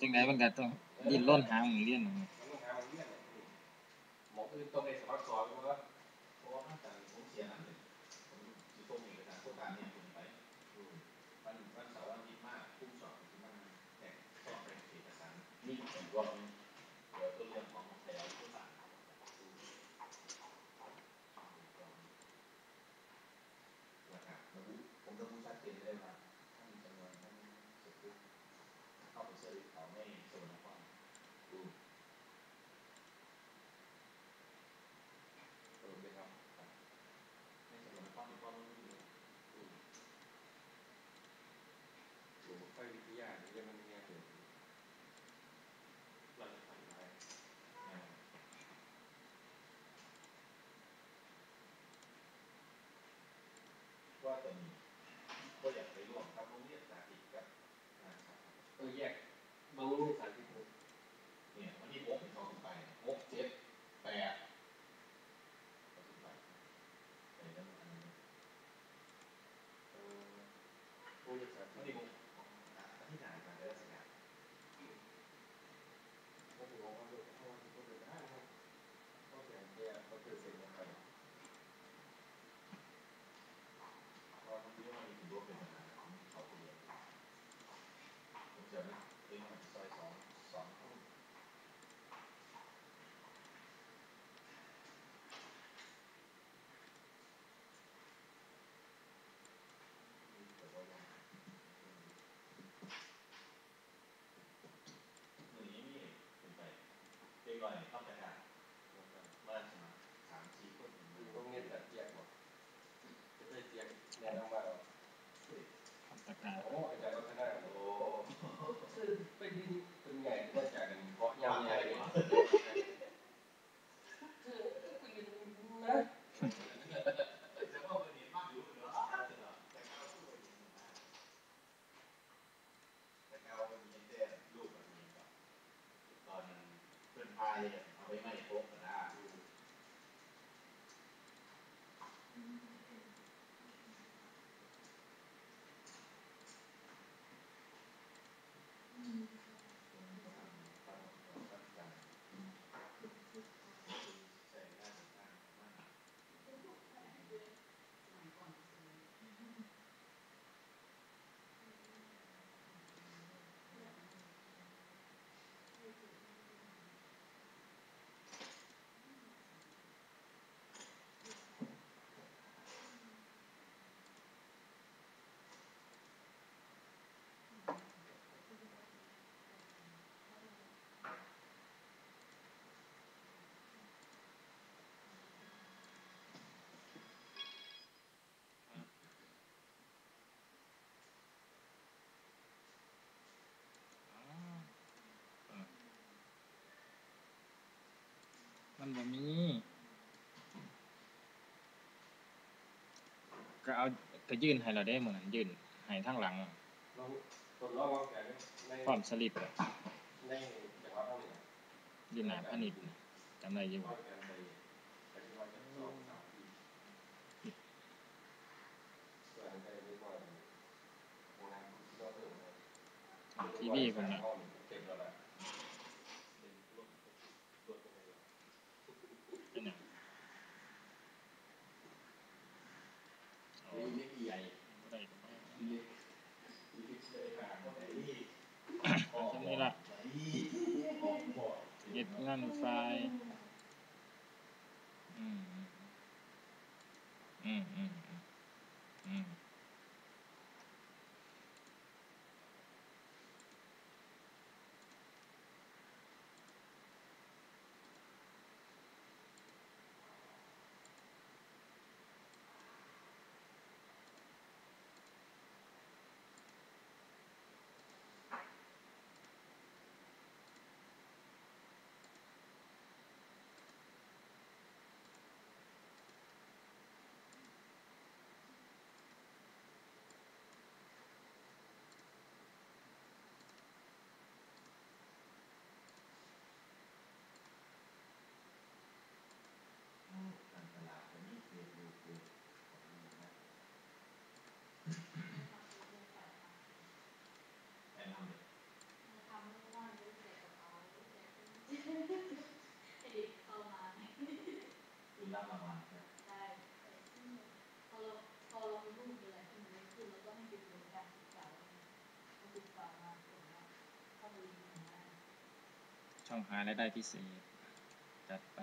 จังไดมันก็ต้องดิ้นรนหาหมู่เรียนนละนต้องได้สมัครสอนเพราะว่าเพราะว่าผมเสียนั้น จมีก็อยากไปร่วมครับโรงเรียนสาธิตกับก็แยกบางโรงเรียสาธิต ね、名前を。 นี้ ก็เอาก็ยื่นให้เราได้เหมือนยื่นให้ทั้งหลังราตนวาพร้อมสลิปดเท่ยื่นหนาผนิดจำได้อยู่ทีวีคนนะ เอ็ดลั่นทรายอืมอืมอืม ช่องหารายได้พิเศษจัดไป